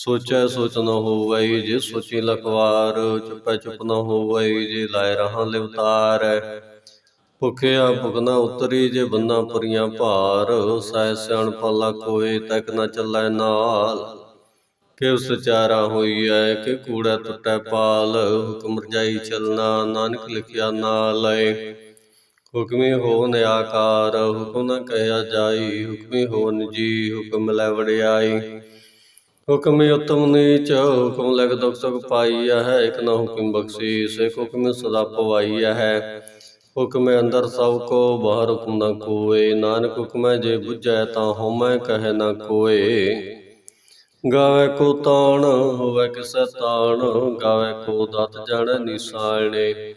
ਸੋਚੈ ਸੋਚ ਨ ਹੋਵਈ ਜੇ ਸੋਚੀ ਲਖਵਾਰ, ਚੁਪੈ ਚੁਪ ਨ ਹੋਵਈ ਜੇ ਲਾਇ ਰਹਾ ਲਿਵਤਾਰ ਭੁਖਿਆ ਭੁਖ ਨ ਉਤਰੀ ਜੇ ਬੰਨਾ ਪੁਰੀਆਂ ਭਾਰ, ਸਹਿ ਸਿਆਣ ਪਾਲਾ ਕੋਏ ਤੱਕ ਨ ਚੱਲੈ ਨਾਲ। ਕਿ ਉਸ ਹੋਈਐ, ਕਿ ਕੂੜਾ ਟੁੱਟੈ ਪਾਲ, ਹੁਕਮ ਰਜਾਈ ਚਲਣਾ ਨਾਨਕ ਲਿਖਿਆ ਨਾ ਲਏ ਹੁਕਮੀ ਹੋ ਨਿਆਕਾਰ, ਹੁਕਮ ਨ ਕਹਿਆ ਜਾਈ, ਹੁਕਮੀ ਹੋ ਨਿਜੀ, ਹੁਕਮ ਲੈ ਵੜਿਆਈ। ਹੁਕਮੇ ਉਤਮ ਨੀਚ, ਹੁਕਮ ਲਗ ਦੁਖ ਸੁਖ ਪਾਈਆ ਹੈ, ਇਕ ਨਾ ਹੁਕਮ ਬਖਸ਼ੀ ਸੇ ਹੁਕਮ ਸਦਾ ਪਵਾਈਆ ਹੈ। ਹੁਕਮੇ ਅੰਦਰ ਸਭ ਕੋ, ਬਾਹਰ ਹੁਕਮ ਨਾ ਕੋਏ। ਨਾਨਕ ਹੁਕਮੈ ਜੇ ਬੁਝੈ ਤਾਂ ਹਉਮੈ ਕਹੈ ਨਾ ਕੋਏ। ਗਾਵੇ ਕੋ ਤਾਣ, ਹੋਵੇ ਕਿਸੈ ਤਾਣ। ਗਾਵੇ ਕੋ ਦਤ ਜਾਣੈ ਨਿਸਾਣੇ।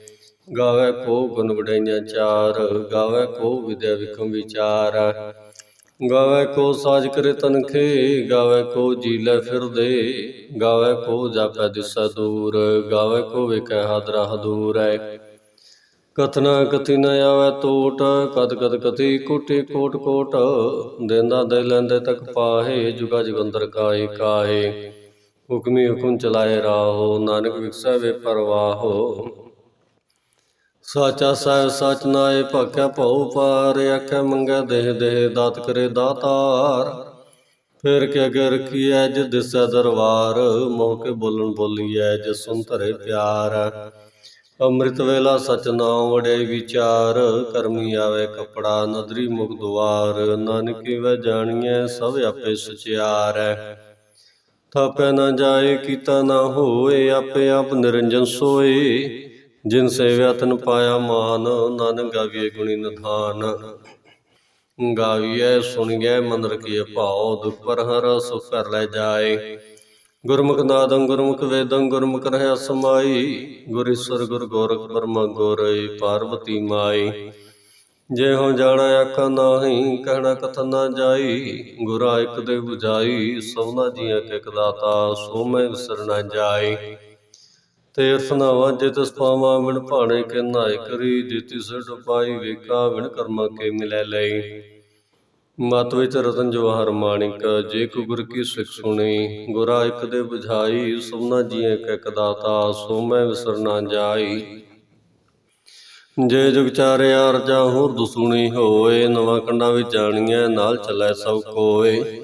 ਗਾਵੇ ਕੋ ਗੁਣ ਵਡਈਆਂ ਚਾਰ। ਗਾਵੇ ਕੋ ਵਿਦਿਆ ਵਿਕਮ ਵਿਚਾਰ। ਗਾਵੇ ਕੋ ਸਾਜ ਕਰੇ ਤਨਖੇ, ਗਾਵੇ ਕੋ ਜੀਲੇ ਫਿਰਦੇ, ਗਾਵੇ ਕੋ ਜਾਪੈ ਦਿਸੈ ਦੂਰ, ਗਾਵੇ ਕੋ ਵੇਖੈ ਹਾਦਰਾ ਹਦੂਰੈ ਕਥਨਾ ਕਥੀ ਨ ਆਵੈ ਟੋਟ, ਕਦ ਕਦ ਕਥੀ ਕੋਟੇ ਕੋਟ ਕੋਟ, ਦੇਂਦਾ ਦੇ ਲੈਂਦੇ ਤੱਕ ਪਾਹੇ, ਜੁਗਾ ਜਗੰਦਰ ਕਾਏ ਕਾਹੇ। ਹੁਕਮੀ ਹੁਕਮ ਚਲਾਏ ਰਾਹੋ, ਨਾਨਕ ਵਿਖਸੈ ਵੇ ਪਰਵਾਹੋ। ਸਾਚਾ ਸਾਹਿਬ ਸਚ ਨਾਏ ਭਾਖਿਆ ਭਉ ਪਾਰ ਆਖਿਆ ਮੰਗੈ ਦੇਹ ਦੇਹ ਦਾਤ ਕਰੇ ਦਾਤਾਰ। ਫਿਰ ਕਿ ਅਗਰ ਕੀਐ ਜਿ ਦਿਸੈ ਦਰਬਾਰ, ਮੋਹ ਕੇ ਬੋਲਣ ਬੋਲੀਐ ਜਿ ਸੁਨ ਧਰੇ ਪਿਆਰ। ਅੰਮ੍ਰਿਤ ਵੇਲਾ ਸਚ ਨਾਮ ਵੜੇ ਵਿਚਾਰ, ਕਰਮੀ ਆਵੇ ਕਪੜਾ ਨਦਰੀ ਮੁਖ ਦੁਆਰ। ਨਾਨਕੀ ਵੈ ਜਾਣੀਐ ਸਭ ਆਪੇ ਸਚਿਆਰੈ। ਥਾਪੈ ਨਾ ਜਾਏ, ਕੀਤਾ ਨਾ ਹੋਏ, ਆਪੇ ਆਪ ਨਿਰੰਜਨ ਸੋਏ। ਜਿਨ ਸੇਵਿਆ ਤਨ ਪਾਇਆ ਮਾਨ ਨਾਨਕ ਗਾਵੀਏ ਗੁਣੀ ਨਿਧਾਨ। ਗਾਵੀਐ ਸੁਣੀਐ ਮਨ ਰਖੀਏ ਭਾਉ ਦੁਖ ਪਰ ਹਰ ਸੁਖ ਕਰ ਲੈ ਜਾਏ। ਗੁਰਮੁਖ ਨਾਦੰ ਗੁਰਮੁਖ ਵੇਦੰ, ਗੁਰਮੁਖ ਰਹਿ ਸਮਾਈ ਗੁਰ ਗੁਰ ਗੋਰਖ ਬਰਮਾ ਗੋਰਈ ਪਾਰਵਤੀ ਮਾਈ। ਜੇ ਹੋ ਜਾਣਾ ਆਖਾਂ ਨਾਹੀ, ਕਹਿਣਾ ਕਥਨ ਨਾ ਜਾਈ। ਗੁਰਾ ਇੱਕ ਦੇ 부ਝਾਈ ਸਭਨਾ ਜੀਆਂ ਕੇ ਇੱਕ ਦਾਤਾ, ਸੋ ਮੈਂ ਵਿਸਰ ਨਾ ਜਾਈ ਤੀਰਥ ਨਾਵਾਂ ਜਿਤ ਸਪਾਵਾਂ ਵਿਣ ਭਾਣੇ ਕੇ ਨਾਇ ਕਰੀ, ਜਿਤਿ ਸਿਡ ਪਾਈ ਵੇਖਾ ਵਿਣ ਕਰਮਾ ਕੇ ਮਿਲੈ ਲਈ। ਮਤ ਵਿੱਚ ਰਤਨ ਜਵਾਹਰ ਮਾਣਿਕ, ਜੇ ਕੋ ਗੁਰ ਕੀ ਸਿੱਖ ਸੁਣੀ, ਗੁਰਾ ਇੱਕ ਦੇ ਬੁਝਾਈ, ਸਭਨਾ ਜੀਏ ਕੈ ਕਦਾਤਾ ਸੋ ਮੈਂ ਵਿਸਰ ਨਾ ਜਾਈ। ਜੇ ਜੁਗ ਚਾਰਿਆ ਅਰਜਾ ਹੋਰ ਦੁਸੂਣੀ ਹੋਏ, ਨਵਾਂ ਕੰਡਾ ਵਿੱਚ ਜਾਣੀਐ, ਨਾਲ ਚੱਲੈ ਸਭ ਕੋਏ।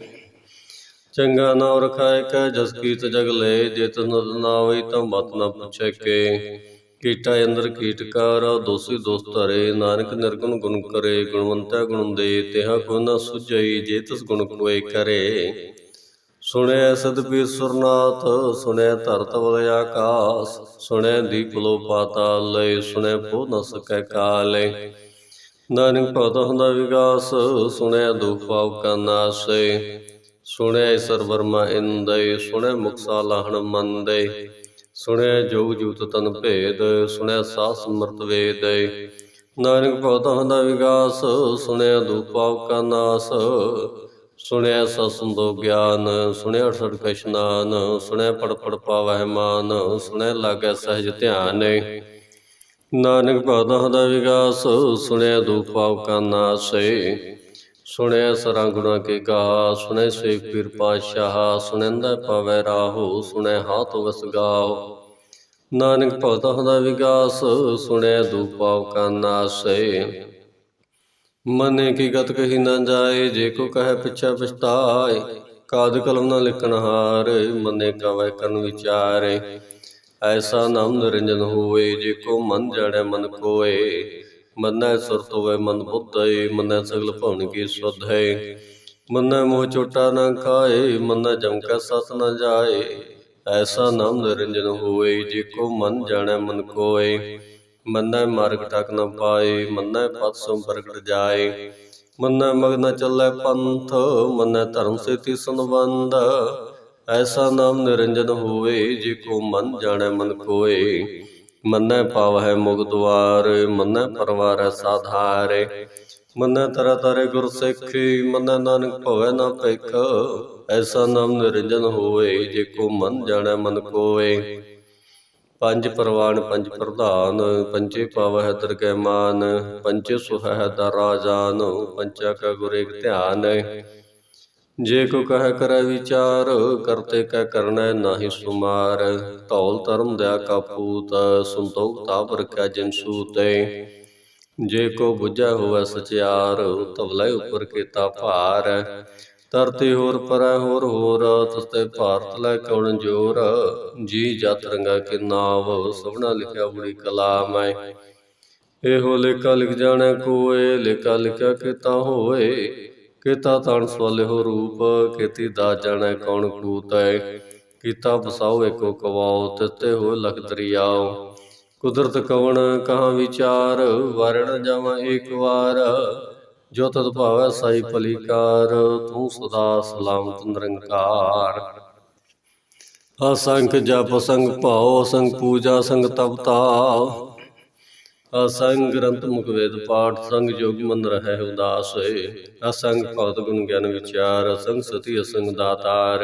ਚੰਗਾ ਨਾਮ ਰਖਾਇ ਕੈ, ਜਸ ਕੀਤ ਜਗ ਲੈ, ਜੇ ਤਨ ਨਾ ਹੋਈ ਤਾਂ ਮਤ ਨਾ ਪੁੱਛੈ ਕੇ। ਕੀਟਾ ਅੰਦਰ ਕੀਟਕਾਰ ਦੋਸੀ ਦੋਸਤ ਧਰੇ, ਨਾਨਕ ਨਿਰਗੁਣ ਗੁਣ ਕਰੇ, ਗੁਣਵੰਤੈ ਗੁਣ ਦੇ, ਤਿਹਾ ਕੋ ਨ ਸੁਝਈ, ਜੇ ਤਿਸ ਗੁਣ ਕੋਏ ਕਰੇ। ਸੁਣਿਆ ਸਤਿ ਸੁਰਨਾਥ ਸੁਣਿਆ ਧਰਤ ਵਲ ਆਕਾਸ ਸੁਣਿਆ ਦੀਪ ਲੋ ਪਾਤਾਲ ਲੈ ਸੁਣਿਆ ਪੋ ਨ ਸਕੈ ਕਾਲੇ। ਨਾਨਕ ਭਗਤ ਹੁੰਦਾ ਵਿਗਾਸ ਸੁਣਿਆ ਦੁਖ ਪਾਪ ਕਾ ਨਾਸੇ। ਸੁਣਿਆ ਸਰਵਰ ਵਰਮਾ ਇੰਦੈ ਸੁਣਿਆ ਮੁਕਸਾ ਲਾਹਣ ਮੰਦੇ। ਸੁਣਿਆ ਜੋਗ ਜੂਤ ਤਨ ਭੇਦ ਸੁਣਿਆ ਸਾਹ ਸਮਰਤ ਵੇਦ। ਨਾਨਕ ਭਗਤ ਦਾ ਵਿਗਾਸ ਸੁਣਿਆ ਦੁਖ ਪਾਪ ਕਾ ਨਾਸ। ਸੁਣਿਆ ਸਸੰਦੋ ਗਿਆਨ ਸੁਣਿਆ ਅਠੜ ਇਸ਼ਨਾਨ ਸੁਣਿਆ ਪੜ ਪੜ ਪਾਵਹਿ ਮਾਨ ਸੁਣਿਆ ਲਾਗੈ ਸਹਿਜ ਧਿਆਨ। ਨਾਨਕ ਭਗਤਾਂ ਦਾ ਵਿਗਾਸ ਸੁਣਿਆ ਦੁਖ ਪਾਪ ਕਾ ਨਾਸੇ। ਸੁਣਿਆ ਸਰਾਂ ਗੁਣਾ ਕੇ ਗਾ ਸੁਣੈ ਸੇ ਪੀਰ ਪਾਤਸ਼ਾਹ, ਸੁਣੈਂਦਾ ਪਾਵੈ ਰਾਹੋ, ਸੁਣੈ ਹਾਥ ਵਸ ਗਾਓ ਨਾਨਕ ਭਗਤਾਂ ਦਾ ਵਿਗਾਸ ਸੁਣਿਆ ਦੁਖ ਪਾਪ ਕਾ ਨਾਸੇ। ਮਨੇ ਕੀ ਗਤ ਕਹੀ ਨਾ ਜਾਏ, ਜੇ ਕੋ ਕਹੈ ਪਿਛਾ ਪਛਤਾਏ, ਕਾਦ ਕਲਮ ਨਾ ਲਿਖਣ ਹਾਰ, ਮਨੇ ਕਵੈ ਕਰਨ ਵਿਚਾਰੇ। ਐਸਾ ਨਾਮ ਨਿਰੰਜਨ ਹੋਏ ਜੇ ਕੋ ਮਨ ਜਾਣੈ ਮਨ ਕੋਏ। ਮੰਨੈ ਸੁਰਤ ਹੋਵੇ ਮਨ ਬੁੱਧੈ, ਮਨੈ ਸਗਲ ਭਵਨ ਕੀ ਸੁਧ। ਹੈ ਮੰਨੈ ਮੋਹ ਚੋਟਾ ਨਾ ਖਾਏ, ਮੰਨੈ ਜਮ ਕੈ ਸਤ ਨਾ ਜਾਏ। ਐਸਾ ਨਾਮ ਨਿਰੰਜਨ ਹੋਏ, ਜੇ ਕੋ ਮਨ ਜਾਣੈ ਮਨ ਕੋਏ। ਮੰਨੈ ਮਾਰਗ ਟਕ ਨ ਪਾਏ, ਮੰਨੈ ਪਤ ਸੋ ਪ੍ਰਗਟ ਜਾਏ। ਮੰਨੈ ਮਗਨ ਚੱਲੈ ਪੰਥ, ਮੰਨੈ ਧਰਮ ਸੇਤੀ ਸੰਬੰਧ। ਐਸਾ ਨਾਮ ਨਿਰੰਜਨ ਹੋਏ, ਜੇ ਕੋ ਮਨ ਜਾਣੈ ਮਨ ਕੋਏ। ਮੰਨੈ ਪਾਵਹਿ ਮੁਗ ਦੁਆਰ ਮੰਨੈ ਪਰਵਾਰੈ ਸਾਧਾਰੇ। ਮੰਨੈ ਤਰ ਤਰੇ ਗੁਰ ਸਿੱਖੀ, ਮੰਨੈ ਨਾਨਕ ਭਵੈ ਨਾ ਭਿਖ। ਐਸਾ ਨਾਮ ਨਿਰੰਜਨ ਹੋਵੇ, ਜੇ ਕੋ ਮਨ ਜਾਣੈ ਮਨ ਕੋਏ ਪੰਜ ਪ੍ਰਵਾਨ, ਪੰਜ ਪ੍ਰਧਾਨ ਪੰਚੇ ਪਾਵਹਿ ਦਰਗਹਿ ਮਾਨ ਪੰਚੇ ਸੁਹੈ ਦਰ ਰਾਜਾਨ, ਪੰਚਾ ਕਾ ਗੁਰ ਏਕ ਧਿਆਨ। ਜੇ ਕੋ ਕਹਿ ਕਰੈ ਵਿਚਾਰ, ਕਰਤੇ ਕੈ ਕਰਨੈ ਨਾਹੀ ਸੁਮਾਰ। ਧੌਲ ਧਰਮ ਦਇਆ ਕਾ ਪੂਤ, ਸੰਤੋਖ ਤਾਪ ਰਖਿਆ ਜਿਨ ਸੂਤੇ। ਜੇ ਕੋ ਬੁਝੈ ਹੋਵੈ ਸਚਿਆਰ, ਧਵਲੇ ਉਪਰ ਕੀਤਾ ਭਾਰ। ਧਰਤੀ ਹੋਰ ਪਰੈ ਹੋਰ ਹੋਰ, ਤਸਤੇ ਭਾਰਤ ਲੈ ਕਉਣ ਜੋਰ। ਜੀ ਜਤ ਰੰਗਾ ਕੇ ਨਾਵ, ਸਭਨਾ ਲਿਖਿਆ ਬੜੀ ਕਲਾਮ। ਹੈ ਇਹੋ ਲੇਖਾ ਲਿਖ ਜਾਣੈ ਕੋਏ, ਲੇਖਾ ਲਿਖਿਆ ਕੀਤਾ ਹੋਏ। ਕੀਤਾ ਤਣ ਸਵਾਲੇ ਰੂਪ, ਕੀਤੀ ਦਾ ਜਾਣੈ ਕੌਣ ਕੂਤੈ, ਕੀਤਾ ਬਸਾਓ ਏਕੋ ਕਵਾਓ, ਤਿਤੇ ਹੋ ਲਖ ਦਰਿਆਓ। ਕੁਦਰਤ ਕਵਣ ਕਹਾਂ ਵਿਚਾਰ, ਵਰਣ ਜਾਵਾਂ ਏਕ ਵਾਰ। ਜੋ ਤਦ ਭਾਵੈ ਸਾਈ ਭਲੀਕਾਰ, ਤੂੰ ਸਦਾ ਸਲਾਮਤ ਨਿਰੰਕਾਰ। ਅਸੰਖ ਜਪ ਸੰਗ ਭਾਉ ਸੰਗ ਪੂਜਾ ਸੰਗ ਤਪਤਾ। ਅਸੰਗ ਗ੍ਰੰਥ ਮੁਖ ਵੇਦ ਪਾਠ ਸੰਗ ਜੋਗ ਮਨ ਰਹਿ ਉਦਾਸ ਅਸੰਗ ਭਗਤ ਗੁਣ ਗਿਆਨ ਵਿਚਾਰ, ਅਸੰਗ ਸਤੀ, ਅਸੰਗ ਦਾਤਾਰ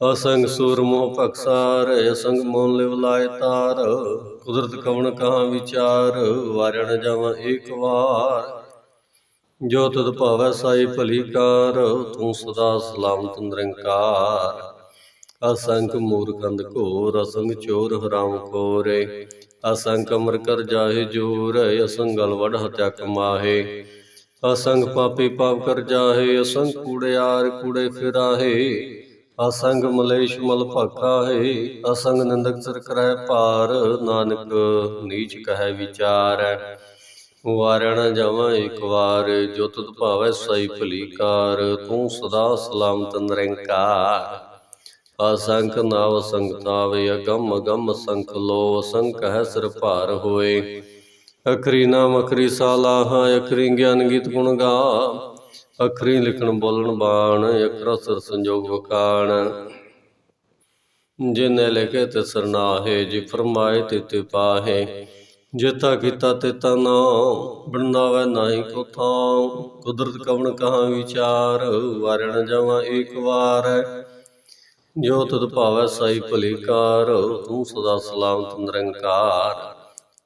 ਅਸੰਗ ਸੂਰ ਮੋਹ ਭਖਸਾਰ ਅਸੰਗ ਮੋਨ ਲਿਵ ਲਾਇ ਤਾਰ। ਕੁਦਰਤ ਕਵਣ ਕਹਾਂ ਵਿਚਾਰ ਵਾਰਣ ਜਾਵਾਂ ਏਕ ਵਾਰ। ਜੋ ਤਦ ਭਾਵੈ ਸਾਈ ਭਲੀਕਾਰ ਤੂੰ ਸਦਾ ਸਲਾਮਤ ਨਿਰੰਕਾਰ। ਅਸੰਖ ਮੂਰਖੰਦ ਘੋਰ, ਅਸੰਗ ਚੋਰ ਹਰਾਮ ਖੋਰੇ ਅਸੰਗ ਅਮਰ ਕਰ ਜਾਹੇ ਜੋਰ ਅਸੰਗਲ ਵਡ ਹਤਿਆ ਕਮਾਹੇ। ਅਸੰਗ ਪਾਪੀ ਪਾਪ ਕਰ ਜਾਹੇ, ਅਸੰਗ ਕੂੜਿਆਰ ਕੂੜੇ ਫਿਰਾਹੇ। ਅਸੰਗ ਮਲੇਸ਼ ਮਲ ਭਾਖਾ ਅਸੰਗ ਨਿੰਦਕ ਸਰ ਕਰੈ ਭਾਰ। ਨਾਨਕ ਨੀਚ ਕਹੈ ਵਿਚਾਰੈ, ਵਾਰਣ ਜਾਵਾਂ ਇੱਕ ਵਾਰ, ਜੋ ਤੁਧ ਭਾਵੈ ਸਈ ਭਲੀਕਾਰ। ਤੂੰ ਸਦਾ ਸਲਾਮਤ ਨਿਰੰਕਾਰ। ਅਸੰਖ ਨਾਵ ਸੰਗਤਾਵੇ, ਅਗੰਮ ਅਗੰਮ ਸੰਖ ਲੋ ਅਸੰਖ ਹੈ ਸਿਰ ਭਾਰ ਹੋਏ। ਅਖਰੀ ਨਾਮ ਅਖਰੀ ਸਾਲਾਹ ਅਖਰੀ ਗਿਆਨ ਗੀਤ ਗੁਣ ਗਾ। ਅਖਰੀ ਲਿਖਣ ਬੋਲਣ ਬਾਣ, ਅਖਰ ਸਰ ਸੰਜੋਗ ਵਕਾਣ। ਜਿਨੇ ਲਿਖੇ ਤੇ ਸਰਨਾਹੇ ਜੀ ਫਰਮਾਏ ਤੇ ਤੇ ਪਾਹੇ। ਜੇਤਾ ਕੀਤਾ ਤੇ ਨਾ ਬਣਾਵੇ ਨਾਹੀ ਕੋ ਥਾਂ। ਕੁਦਰਤ ਕਵਣ ਕਹਾਂ ਵਿਚਾਰ ਵਾਰਣ ਜਾਵਾਂ ਏਕ ਵਾਰ। ਜੋ ਤਦ ਭਾਵੈ ਸਾਈ ਭਲੀਕਾਰ, ਤੂੰ ਸਦਾ ਸਲਾਮਤ ਨਿਰੰਕਾਰ।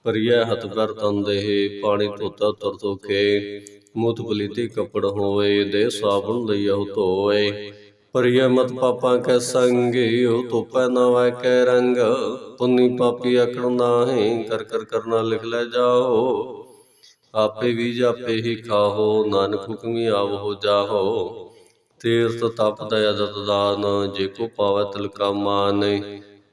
ਪਰਿਆ ਹਤ ਕਰ ਤੰਦੇ ਪਾਣੀ ਧੋਤਾ ਤੁਰ ਧੋਖੇ। ਮੁਤ ਪਲੀਤੀ ਕਪੜ ਹੋਏ ਦੇ ਸਾਬਣ ਲਈਓ ਧੋਏ ਪਰਿਆ ਮਤ ਪਾਪਾਂ ਕੈ ਸੰਗੇ, ਉਹ ਧੋਪੈ ਨਾ ਵੈ ਕੈ ਰੰਗ। ਪੁੰਨੀ ਪਾਪੀ ਅਕੜ ਨਾਹੀਂ, ਕਰ ਕਰ ਕਰਨਾ ਲਿਖ ਲੈ ਜਾਓ। ਆਪੇ ਵੀ ਜਾਪੇ ਹੀ ਖਾਹੋ, ਨਾਨਕ ਹੁਕਮੀ ਆਵ ਹੋ ਜਾਹੋ। ਤੀਰਥ ਤਪ ਦਇਆ ਦਤ ਦਾਨ ਜੇ ਕੋ ਪਾਵੈ ਤਿਲ ਕਾ ਮਾਨ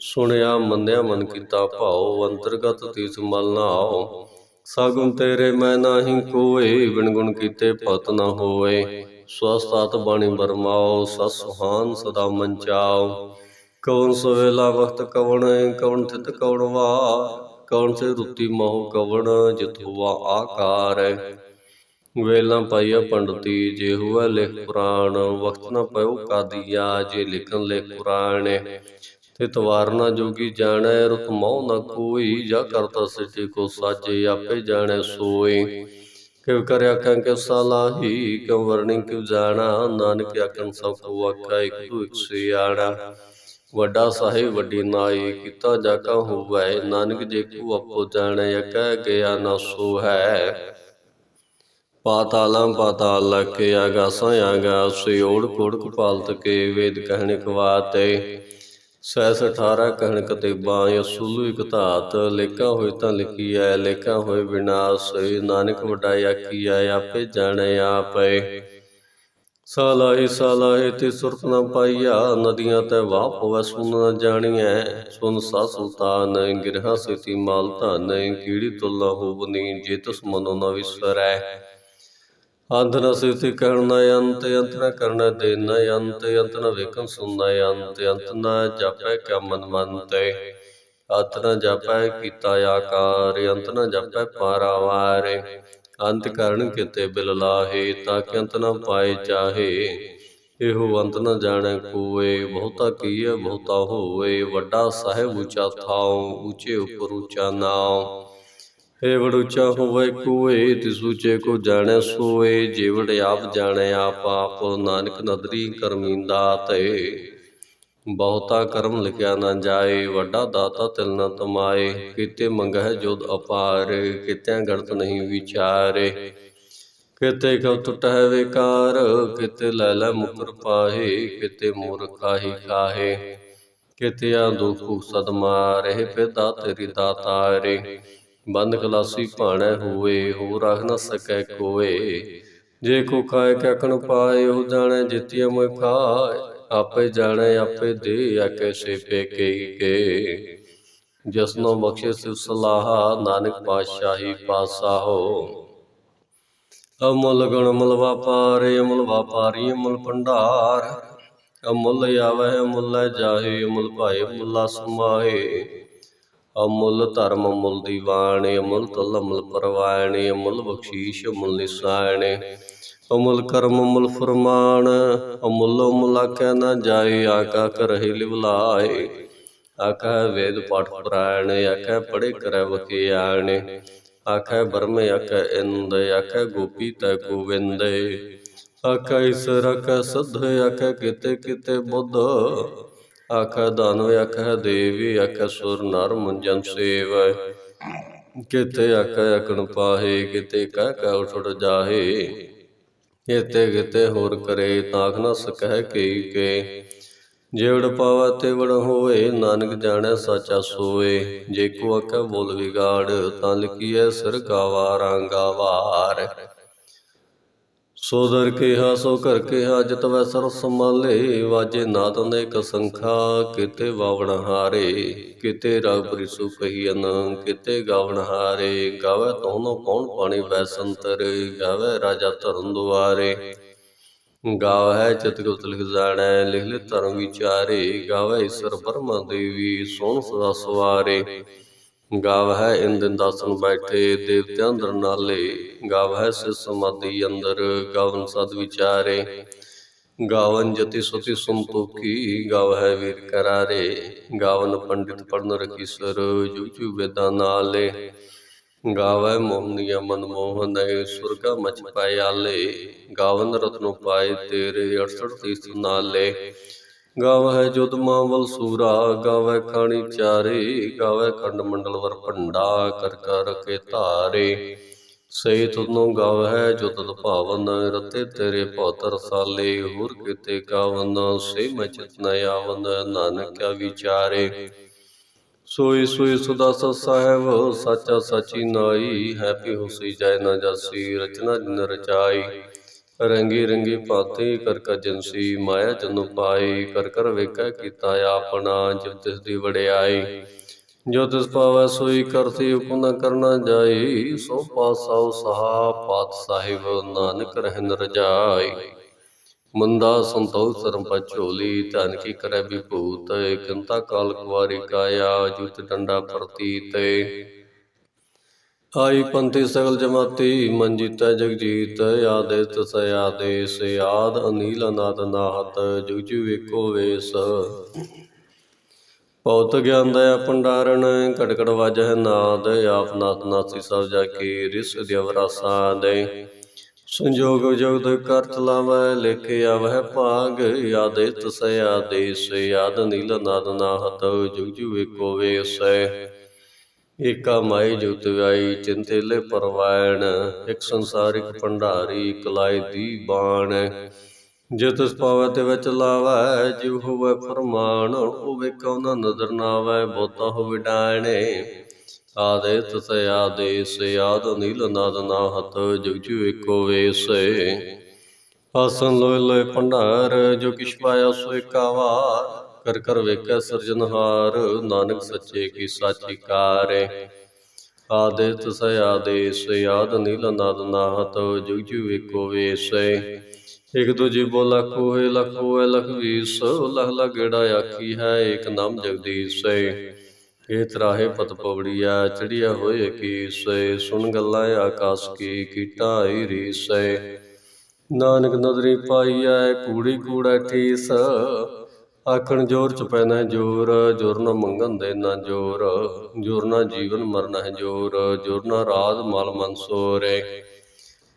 ਸੁਣਿਆ, ਮੰਨਿਆ, ਮਨ ਕੀਤਾ ਭਾਉ, ਅੰਤਰਗਤ ਤੀਸ ਮਲ ਨਾਉ। ਸਗੁਣ ਤੇਰੇ ਮੈਂ ਨਾਹੀ ਕੋਏ ਬਿਨ ਗੁਣ ਕੀਤੇ ਭਤ ਨਾ ਹੋਏ। ਸਵਸਤਾਤ ਬਾਣੀ ਬਰਮਾਓ ਸਸ ਸੁਹਾਨ ਸਦਾ ਮਨ ਚਾਓ ਕੌਣ ਸਵੇਲਾ ਵਕਤ ਕਵਣ ਕਵਣ ਥਿਤ ਕਵਣ ਵਾ ਕੌਣ ਸੇ ਰੁੱਤੀ ਮੋਹ ਕਵਣ ਜਿਤੁਆ ਆਕਾਰ। ਵੇਲਾ ਪਾਈਆ ਪੰਡਤੀ, ਜੇ ਹੁਆ ਲਿਖ ਪੁਰਾਣ ਵਕਤ ਨਾ ਪਇਓ ਕਾਦੀਆ ਜੇ ਲਿਖਨ ਲਿਖ ਪੁਰਾਣ ਤੇ ਤਵਾਰ ਜੋਗੀ ਜਾਣੈ ਰੁਤ ਮੋਹ ਨਾ ਕੋਈ, ਜਾ ਕਰਤਾ ਸੱਚੇ ਕੋ ਸਾਜੇ, ਆਪੇ ਜਾਣੈ ਸੋਈ ਕਿਵ ਕਰਿਆ ਕਾਂ ਕਿ ਸਲਾਹੀ ਕਿਉ ਵਰਣੀ ਕਿਵ ਜਾਣਾ, ਨਾਨਕ ਆਖਣ ਸਭ ਕੋ ਆਖਾ, ਇਕ ਤੂ ਇਕ ਸਿਆਣਾ। ਵੱਡਾ ਸਾਹਿਬ, ਵੱਡੀ ਨਾਈ, ਕੀਤਾ ਜਾ ਕਾ ਹੋਵੈ, ਨਾਨਕ ਜੇ ਕੋ ਆਪੋ ਜਾਣੈ, ਕਹਿ ਗਿਆ ਨਾ ਸੋ ਹੈ ਪਾਤਾਲਾਂ ਪਾਤਾਲ ਲਕੇ ਆਗਾਸਾਂ ਆਗਾਸੇ ਓੜ ਕੋੜ ਕਪਾਲਤ ਕੇ ਵੇਦ ਕਹਿਣ ਕਵਾਤੇ ਸੈਸ 18 ਕਹਿਣ ਕਤੇਬਾਂ ਅਸੂਲੂ ਇਕ ਧਾਤ। ਲੇਖਾ ਹੋਏ ਤਾਂ ਲਿਖੀ ਐ ਲੇਖਾ ਹੋਏ ਵਿਨਾਸ਼ ਨਾਨਕ ਵਡਾਈ ਆਖੀ ਐ ਆਪੇ ਜਾਣੈ ਆਪੇ। ਸਾਲਾਹੀ ਸਾਲਾਹੀ ਤੇ ਸੁਰਤ ਨਾ ਪਾਈਆ, ਨਦੀਆਂ ਤੇ ਵਾਹ ਪਵੈ ਸੁਨ ਨ ਜਾਣੀਐ। ਸੁਨ ਸਾ ਸੁਲਤਾਨ, ਗਿਰਹਾ ਸਿਤੀ ਮਾਲ ਧਨ, ਕੀੜੀ ਤੁਲਾ ਹੋਵਨੀ, ਜੇ ਤਸ ਮਨੋ ਨ ਵਿਸਰੈ। ਅੰਤ ਨ ਸਿਤੀ ਕਹਿਣ ਅੰਤ ਅੰਤ ਨ ਕਰਨਾ ਦੇ ਅੰਤ ਅੰਤ ਨ ਵੇਖਣ ਸੁਨ ਅੰਤ ਅੰਤ ਨ ਜਾਪੈ ਕਿਆ ਮਨ ਮੰਤੇ ਅੰਤ ਨ ਜਾਪੈ ਕੀਤਾ ਆਕਾਰ, ਅੰਤ ਨ ਜਾਪੈ ਪਾਰਾਵਾਰ। ਅੰਤ ਕਰਨ ਕਿਤੇ ਬਿਲ ਲਾਹੇ, ਤਾਂ ਕਿ ਅੰਤ ਨ ਪਾਏ ਚਾਹੇ। ਇਹੋ ਅੰਤ ਨ ਜਾਣੈ ਕੋਏ, ਬਹੁਤਾ ਕੀਏ ਬਹੁਤਾ ਹੋਏ ਵੱਡਾ ਸਾਹਿਬ ਉੱਚਾ ਥਾਉ, ਉੱਚੇ ਉੱਪਰ ਉੱਚਾ ਨਾਉ। ਏ ਵਡ ਉੱਚਾ ਹੋਵੇ ਕੋਏ ਤਿਸ ਉੱਚੇ ਕੋ ਜਾਣੈ ਸੋਏ ਜਿਵੜ ਆਪ ਜਾਣੈ ਆਪ ਆਪ, ਨਾਨਕ ਨਦਰੀ ਕਰਮੀਂਦਾ ਤੇ ਬਹੁਤਾ ਕਰਮ ਲਿਖਿਆ ਨਾ ਜਾਏ, ਵੱਡਾ ਦਾਤਾ ਤਿਲ ਨਾ ਤਮਾਏ, ਕੀਤੇ ਮੰਗਹਿ ਜੋਦ ਅਪਾਰ, ਕਿਤਿਆਂ ਗੜਤ ਨਹੀਂ ਵਿਚਾਰੇ। ਕਿਤੇ ਕਉ ਟੁਟਹਿ ਵਿਕਾਰ, ਕਿਤੇ ਲੈ ਲੈ ਮੁਕਰ ਪਾਹੇ, ਕਿਤੇ ਮੂਰਖਾਹੀ ਖਾਹੇ। ਕਿਤੇ ਆ ਦੁਖ ਸਦ ਮਾਰੇ ਪਿਤਾ ਤੇਰੀ ਦਾਤਾਰੇ। ਬੰਦ ਖਲਾਸੀ ਭਾਣੈ ਹੋਏ ਹੋ ਰਖ ਨ ਸਕੈ ਕੋਏ ਜੇ ਕੋ ਖਾਏ ਕਖਣ ਪਾਏ, ਉਹ ਜਾਣੈ ਜਿਤਿਆ ਮੈਂ ਖਾਏ। ਆਪੇ ਜਾਣੈ, ਆਪੇ ਦੇ ਆਕੇ ਸੇ ਪੇ ਕਈ ਕੇ। ਜਸਨੋ ਬਖਸ਼ੇ ਸਿਵ ਸਲਾਹਾ, ਨਾਨਕ ਪਾਤਸ਼ਾਹੀ ਪਾਸਾਹੋ ਅਮੁੱਲ ਗੁਣ ਮੁਲ ਵਾਪਾਰੇ, ਅਮਲ ਵਾਪਾਰੀ ਅਮਲ ਭੰਡਾਰ। ਅਮੁੱਲ ਆਵੈ ਅਮੁੱਲ ਜਾਹੇ, ਅਮਲ ਭਾਏ ਮੁੱਲਾ ਸਮਾਏ ਅਮੁੱਲ ਧਰਮ ਅਮੁੱਲ ਦੀਵਾਨ, ਅਮੁੱਲ ਤੁਲ ਅਮੁੱਲ ਪਰਵਾਨ, ਅਮੁੱਲ ਬਖਸ਼ੀਸ਼ ਅਮੁੱਲ ਨਿਸਾਨ। ਅਮੁੱਲ ਕਰਮ ਅਮੁੱਲ ਫਰਮਾਨ, ਅਮੁੱਲ ਅਮੁੱਲ ਆਖਿਆ ਨਾ ਜਾਏ ਆਕਾ ਕਰਹਿ ਲਿਵਲਾਏ ਆਖਾ ਵੇਦ ਪਾਠ ਪੁਰਾਣ ਆਖਾ ਪੜੇ ਕਰੈ ਵਕਿਆਣ। ਆਖੈ ਬਰਮੇ ਆਖੈ ਇੰਦ ਆਖੈ ਗੋਪੀ ਤੈ ਗੋਵਿੰਦ। ਆਖੈ ਈਸਰ ਆਖੈ ਸਧ ਆਖੈ ਕਿਤੇ ਕਿਤੇ ਬੁੱਧ। ਆਖੈ ਦਾਨਵ ਆਖੈ ਦੇਵੀ ਆਖੈ ਸੁਰ ਨਰ ਮੁੰਜਨ ਸੇਵ। ਕਿਤੇ ਆਖੈ ਅਕਣ ਪਾਹੇ, ਕਿਤੇ ਕਹਿ ਕਹਿ ਉਠੜ ਜਾਹੇ। ਕਿਤੇ ਕਿਤੇ ਹੋਰ ਕਰੇ, ਤਾਖ ਨ ਸਕਹਿ ਕਈ ਕੇ। ਜੇਵੜ ਪਾਵਾ ਤੇ ਹੋਏ ਨਾਨਕ ਜਾਣੈ ਸਾਚਾ ਸੋਏ। ਜੇ ਕੋ ਆਖੈ ਬੋਲ ਵਿਗਾੜ, ਤਾਂ ਲਿਖੀਐ, ਸਿਰ ਗਾਵਾ, ਰਾਂਗਾ ਵਾਰ ਸੋ ਦਰ ਕੇ ਹਾ ਸੋ ਕਰ ਕੇ ਹਾ ਜਤ ਵੈ ਸਰ ਸਮਾਲੇ ਵਾਜੇ ਨਾਦ ਅਨੇਕ ਸੰਖਾ, ਕਿਤੇ ਵਾਵਣ ਹਾਰੇ। ਕਿਤੇ ਰਾਗ ਪ੍ਰਿਸੂ ਕਹੀਨ ਕਿਤੇ ਗਾਵਣ ਹਾਰੇ। ਗਾਵੇ ਤੋਨੋ ਕੌਣ ਪਾਣੀ ਵੈ ਸੰਤਰ। ਗਾਵੇ ਰਾਜਾ ਧਰਨ ਦੁਆਰੇ। ਗਾਵੈ ਚਿਤ ਗੁਪਤ ਲਿਖ ਜਾਣੈ, ਲਿਖ ਲਿ ਧਰਮ ਵਿਚਾਰੇ। ਗਾਵੈ ਈਸ਼ਰ ਬਰਮਾ ਦੇਵੀ ਸੋਹਣ ਸਦਾ ਸਵਾਰੇ। ਗਾਵੈ ਇੰਦਨ ਦਾਸਨ ਬੈਠੇ ਦੇਵਤਿਆਂ ਅੰਦਰ ਨਾਲੇ ਗਾਵੈ ਸਿ ਸਮਾਧੀ ਅੰਦਰ, ਗਾਵਨ ਸਦ ਵਿਚਾਰੇ। ਗਾਵਨ ਜਤੀ ਸੁਤੀ ਸੰਤੋਖੀ ਗਾਵੈ ਵੀਰ ਕਰਾਰੇ। ਗਾਵਨ ਪੰਡਿਤ ਪੜਨ ਰਖੀਸਰ ਜੁਗ ਜੂ ਵੇਦਾਂ ਨਾਲੇ। ਗਾਵੈ ਮੋਹਨੀਆ ਮਨ ਮੋਹਨੈ ਸੁਰਗਾ ਮਚ ਪਾਏ ਆਲੇ ਗਾਵਨ ਰਤਨੋ ਪਾਏ ਤੇਰੇ 68 ਤੀਰਥ ਨਾਲੇ। ਗਾਵੈ ਜੁਦ ਮਾਵਲ ਸੂਰਾ ਗਾਵੈ ਖਾਣੀ ਚਾਰੇ ਗਾਵੈ ਖੰਡ ਮੰਡਲ ਵਰ ਭੰਡਾ, ਕਰ ਕਰ ਕੇ ਧਾਰੇ। ਸਹੀ ਤੁਨੋ ਗਾਵੈ ਜੋ ਤਦ ਭਾਵਨ ਰਤੇ ਤੇਰੇ ਭਉਤ ਰਸਾਲੇ ਹੋਰ ਕਿਤੇ ਗਾਵਨ, ਸੇ ਮੈਂ ਚਿਤ ਨ ਆਵਨ, ਨਾਨਕ ਵਿਚਾਰੇ। ਸੋਈ ਸੋਈ ਸੁਦਾ ਸਤ ਸਾਹਿਬ, ਸਾਚਾ ਸਾਚੀ ਨਾਈ ਹੈਪੀ ਹੋਸੀ ਜੈ ਨਾ ਜਾਸੀ, ਰਚਨਾ ਜਿਨ ਰਚਾਈ। ਰੰਗੀ ਰੰਗੀ ਭਾਤੇ ਕਰ ਕਰ ਜਨਸੀ ਮਾਇਆ ਜਨ ਪਾਈ, ਕਰ ਕਰ ਵੇਖੈ ਕੀਤਾ ਆਪਣਾ ਜਿਵ ਤਿਸ ਦੀ ਵਡਿਆਈ। ਜੋ ਤਿਸ ਪਾਵੈ ਸੋਈ ਕਰਤੀ ਹੁਕਮ ਨ ਕਰਨਾ ਜਾਈ, ਸੋ ਪਾਸਾਉ ਸਹਾ ਪਾਤ ਸਾਹਿਬ ਨਾਨਕ ਰਹਿਨ ਰਜਾਈ। ਮੰਦਾ ਸੰਤੋਖ ਧਰਮ ਪਛੋਲੀ ਧਨ ਕੀ ਕਰੈ ਵਿਭੂਤ, ਕਿੰਤਾ ਕਾਲ ਕੁਵਾਰੀ ਕਾਇਆ ਜੁਤ ਡੰਡਾ ਪ੍ਰਤੀਤ। ਆਈ ਪੰਥੀ ਸਗਲ ਜਮਾਤੀ ਮਨਜੀਤਾ ਜਗਜੀਤ ਆਦੇ ਤਸ ਆਦੇਸ ਆਦ ਅਨੀਲ ਅਨਾਦ ਨਾਹਤ, ਜੁਗ ਜੁਗ ਵੇਕੋ ਵੇਸ। ਬਹੁਤ ਗਿਆਨ ਦਾ ਭੰਡਾਰਨ ਘਟ ਵਜ ਹੈ ਨਾਦ, ਆਪ ਨਾਥ ਨਾਸੀ ਸਭ ਜਾ ਕੇ ਰਿਸ ਦਿਵਰਾ ਦੇ। ਸੰਜੋਗ ਜਗਤ ਕਰ ਚਲਾਵੈ ਲਿਖ ਆਵਹਿ ਭਾਗ ਆਦੇ ਤਸ ਆਦੇਸ ਆਦ ਨੀਲ ਅਨਾਦ ਨਾਹਤ, ਜੁਗ ਜੁਗ ਵੇਕੋ ਵੇਸ। ਏਕਾ ਮਾਈ ਜੁਗਤ ਵਿਆਈ ਚਿੰਤੇਲੇ ਪਰਵਾਇਣ, ਇੱਕ ਸੰਸਾਰਿਕ ਭੰਡਾਰੀ ਕਲਾਈ ਦੀ ਬਾਣ। ਜਿਤਿਸ ਪਾਵੈ ਤੇ ਵਿੱਚ ਲਾਵੈ, ਜਿਵ ਹੋਵੇ ਫਰਮਾਨ ਉਹ ਵੇਖੋ ਨਾ ਨਜ਼ਰ ਨਾ ਆਵੈ ਬਹੁਤਾ ਹੋਵੇ ਡਾਣੇ ਆਦੇ ਤਸ ਆਦੇਸ ਆਦ ਨੀਲ ਨਾਦ ਨਾਹਤ ਜੁਗ ਜੁਗ ਏਕੋ ਵੇਸੇ। ਆਸਨ ਲੋਏ ਲੋਏ ਭੰਡਾਰ, ਜੋ ਕਿਛ ਪਾਇਆ ਸੋ ਏਕਾਵਾਰ ਕਰ ਕਰ ਵੇਖੈ ਸਿਰਜਨਹਾਰ ਨਾਨਕ ਸੱਚੇ ਕੀ ਸਾਚੀ ਕਾਰੇ। ਆਦੇ ਤਸ ਆਦੇਸ, ਆਦ ਨੀਲ ਨਾਦ ਨਾਹਤ ਜੁਗ ਜੁਗ ਏਕੋ ਵੇਸੇ। ਇਕ ਦੂਜੀ ਬੋਲਾ ਕੋਏ ਲਖ ਹੋਏ ਲਖ ਵੀਸ, ਲਖ ਲਖ ਗੇੜਾ ਆਖੀ ਹੈ, ਏਕ ਨਾਮ ਜਗਦੀਸ਼। ਇਹ ਤਰਾਹੇ ਪਤ ਪਵੜੀਆ ਚੜੀਆ ਹੋਏ ਕੀ ਸੇ ਸੁਣ ਗੱਲਾਂ ਆਕਾਸ ਕੀ ਕੀਟਾ ਹੀ ਰੀਸੈ। ਨਾਨਕ ਨਦਰੀ ਪਾਈਐ, ਕੂੜੀ ਕੂੜਾ ਠੀਸ ਆਖਣ ਜੋਰ ਚ ਪੈਣਾ ਜੋਰ ਜੋਰ ਨਾ ਮੰਗਣ ਦੇ ਨਾ ਜੋਰ ਜੋਰ ਨਾ ਜੀਵਨ ਮਰਨ ਹੈ ਜੋਰ ਜੋਰ ਨਾ ਰਾਜ ਮਲ ਮਨਸੋਰੇ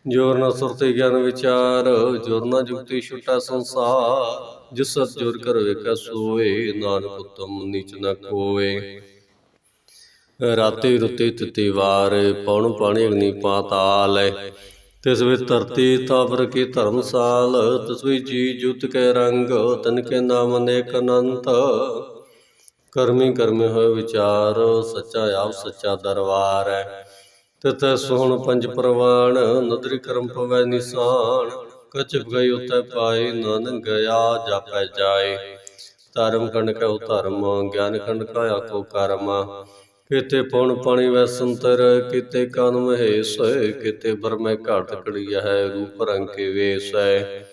ਜੋਰ ਨਾ ਸੁਰਤੀ ਗਿਆਨ ਵਿਚਾਰ, ਜੋਰ ਨਾ ਜੁਗਤੀ ਛੁਟਾ ਸੰਸਾਰ, ਜਿਸ ਸਤ ਜੋਰ ਕਰ ਵੇਖੈ ਸੋਏ, ਨਾਨਕ ਉਤਮ ਨੀਚ ਨਾ ਕੋਏ। ਰਾਤੀ ਰੁੱਤੀ ਤਿਤੀ ਵਾਰ, ਪਉਣ ਪਾਣੀ ਅਗਨੀ ਪਾਤਾਲ ਤਿਸ ਵਿੱਚ ਧਰਤੀ ਤਾਵਰ ਕੀ ਧਰਮਸਾਲ, ਤਿਸ ਵਿੱਚ ਜੀ ਜੁਤ ਕੇ ਰੰਗ, ਤਨ ਕੇ ਨਾਮ ਅਨੇਕ ਅਨੰਤ। ਕਰਮੀ ਕਰਮੇ ਹੋਏ ਵਿਚਾਰ, ਸੱਚਾ ਆਪ ਸੱਚਾ ਦਰਬਾਰ ਹੈ। ਤਿਤੈ ਸੋਹਣ ਪੰਜ ਪ੍ਰਵਾਨ ਨਦਰੀ ਕਰਮ ਪਵੈ ਨਿਸ਼ਾਨ। ਕਚਪ ਗਈ ਉਤੈ ਪਾਏ ਨਾਨਕ ਗਿਆ, ਜਾਪੈ ਜਾਏ। ਧਰਮ ਖੰਡ ਕਉ ਧਰਮ, ਗਿਆਨ ਖੰਡ ਕਾ ਆਕੋ ਕਰਮ। ਕਿਤੇ ਪਉਣ ਪਾਣੀ ਵੈ ਸੰਤਰ, ਕਿਤੇ ਕਾਨ ਮਹੇਸ਼, ਕਿਤੇ ਬਰਮੈ ਘਾਟ ਕੜੀਆ ਹੈ ਰੂਪ ਰੰਗ ਕੇ ਵੇਸ ਹੈ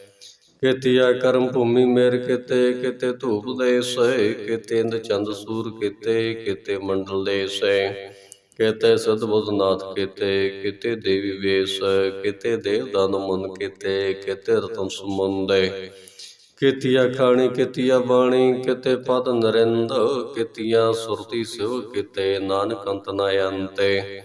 ਕਿਤਿਆ ਕਰਮ ਭੂਮੀ ਮੇਰ ਕਿਤੇ ਕਿਤੇ ਧੂਪ ਦੇਸ, ਕਿਤੇ ਇੰਦ ਚੰਦ ਸੂਰ ਕਿਤੇ ਕਿਤੇ ਮੰਡਲ ਦੇਸ ਕਿਤੇ ਸਦ ਬੁੱਧਨਾਥ ਕਿਤੇ ਕਿਤੇ ਦੇਵੀ ਵੇਸ, ਕਿਤੇ ਦੇਵ ਦਾਨ ਮਨ ਕਿਤੇ ਕਿਤੇ ਰਤਨ ਸਮੁੰਦੇ ਕਿਤਿਆ ਖਾਣੀ, ਕਿਤਿਆ ਬਾਣੀ, ਕਿਤੇ ਪਦ ਨਰਿੰਦ, ਕਿਤਿਆ ਸੁਰਤੀ ਸਿਵ, ਕਿਤੇ ਨਾਨਕ ਅੰਤ ਨ ਅੰਤੇ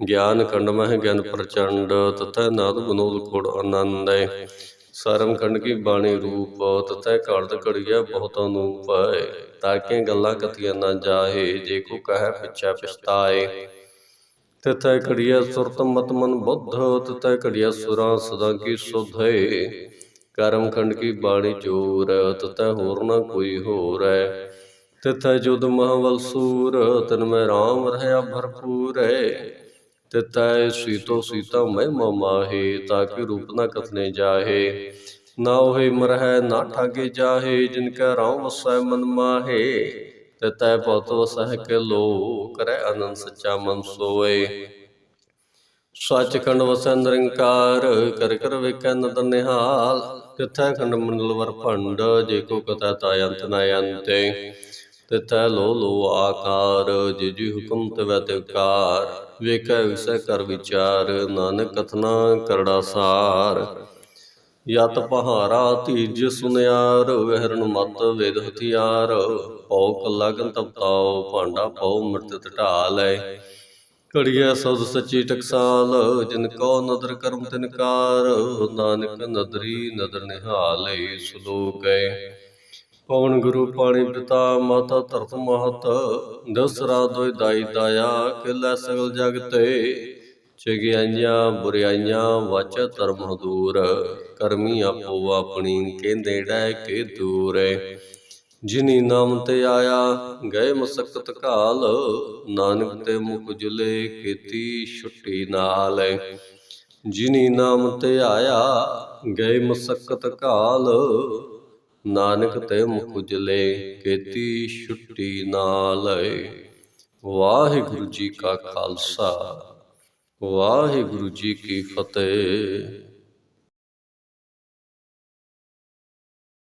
ਗਿਆਨ ਖੰਡ ਮਹਿ ਗਿਆਨ ਪ੍ਰਚੰਡ, ਤਥੈ ਨਾਦ ਬਨੋਦ ਕੋੜ ਆਨੰਦੈ। ਸਰਮ ਖੰਡ ਕੀ ਬਾਣੀ ਰੂਪ, ਤਥੈ ਘੜਦ ਘੜੀਆ ਬਹੁਤ ਅਨੂਪ। ਹੈ ਤਾਕੇ ਗੱਲਾਂ ਕਥੀਆਂ ਨਾ ਜਾਏ ਜੇ ਕੋ ਕਹੈ ਪਿਛਾ ਪਛਤਾਏ। ਤਥੈ ਘੜੀਆ ਸੁਰਤ ਮਤ ਮਨ ਬੁੱਧ, ਤਥੈ ਘੜੀਆ ਸੁਰਾਂ ਸਦਾ ਕੀ ਸੁਧ। ਹੈ ਕਰਮ ਖੰਡ ਕੀ ਬਾਣੀ ਜੋਰ ਤਤੈ ਹੋਰ ਨਾ ਕੋਈ ਹੋਰ। ਹੈ ਤਿਥੈ ਜੁਦ ਮਹਵਲ ਸੂਰ, ਤਨ ਮੈਂ RAM ਰਹਿਆ ਭਰਪੂਰ। ਹੈ ਤਿਤੈ ਸੀਤੋ ਸੀਤਾ ਮਹਿਮਾ ਮਾਹੇ ਤਾਕਿ ਰੂਪ ਨਾ ਕਥਨੇ ਜਾਹੇ। ਨਾ ਹੋਏ ਮਰਹਿ, ਨਾ ਠਾਗੇ ਜਾਹੇ, ਜਿਨ ਕੈ ਰਾਮ ਵਸੈ ਮਨ ਮਾਹੇ। ਤਿਤੈ ਪਤ ਵਸਹਿ ਕੇ ਲੋ ਕਰੈ ਅਨੰਦ ਸੱਚਾ ਮਨ ਸੋਏ। ਸੱਚਖੰਡ ਵਸੈ ਨਿਰੰਕਾਰ, ਕਰ ਕਰ ਵੇਖੈ ਨਦਰ ਨਿਹਾਲ। ਤਿਥੈ ਖੰਡ ਮੰਡਲ ਵਰ ਭੰਡ, ਜੇ ਕੋ ਕਥਾ ਤਾ ਅੰਤ ਨ ਅੰਤੇ। ਤਿਥੈ ਲੋ ਲੋ ਆਕਾਰ, ਜੇ ਜੀ ਹੁਕਮ ਤਵੈ ਤਿਵਕਾਰ ਵੇਖੈ ਵਿਸੈ ਕਰ ਵਿਚਾਰ, ਨਾਨਕ ਕਥਨਾ ਕਰੜਾ ਸਾਰ। ਯਤ ਪਹਾਰਾ ਧੀਜ ਸੁਨਿਆਰ ਵਹਿਰਨ ਮਤ ਵੇਦ ਹਥਿਆਰ। ਪਉ ਲਗਨ ਤਪਤਾਉ ਭਾਂਡਾ ਪਉ ਮਰਤਿ ਢਾਲੈ। ਘੜੀਐ ਸਬਦ ਸੱਚੀ ਟਕਸਾਲ, ਜਿਨ ਕੋ ਨਦਰ ਕਰਮ ਤਿਨਕਾਰ ਨਾਨਕ ਨਦਰੀ ਨਦਰ ਨਿਹਾਲੇ ਸਲੋਕ। ਹੈ ਪਵਨ ਗੁਰੂ ਪਾਣੀ ਪਿਤਾ, ਮਾਤਾ ਧਰਤ ਮਹਤ, ਦਸਰਾ ਦੋਇ ਦਾਈ ਦਾਇਆ ਕਿਲੇ ਸਗਲ ਜਗ ਤੇ ਚਗਿਆਈਆਂ ਬੁਰਾਈਆਂ ਵਚ ਧਰਮ ਦੂਰ ਕਰਮੀ ਆਪੋ ਆਪਣੀ ਕਹਿੰਦੇ ਡੈ ਕੇ ਦੂਰ। ਜਿਨੀ ਨਾਮ ਤੇ ਆਇਆ, ਗਏ ਮਸਕਤ ਘਾਲ। ਨਾਨਕ ਤੇ ਮੁਖ ਜੁਲੇ ਕੀਤੀ ਛੁੱਟੀ ਨਾਲ। ਜਿਨੀ ਨਾਮ ਤੇ ਆਇਆ, ਗਏ ਮਸਕਤ ਘਾਲ। ਨਾਨਕ ਤੇ ਮੁਖ ਜੁਲੇ ਕੀਤੀ ਛੁੱਟੀ ਨਾਲ। ਵਾਹਿਗੁਰੂ ਜੀ ਕਾ ਖਾਲਸਾ, ਵਾਹਿਗੁਰੂ ਜੀ ਕੀ ਫਤਿਹ।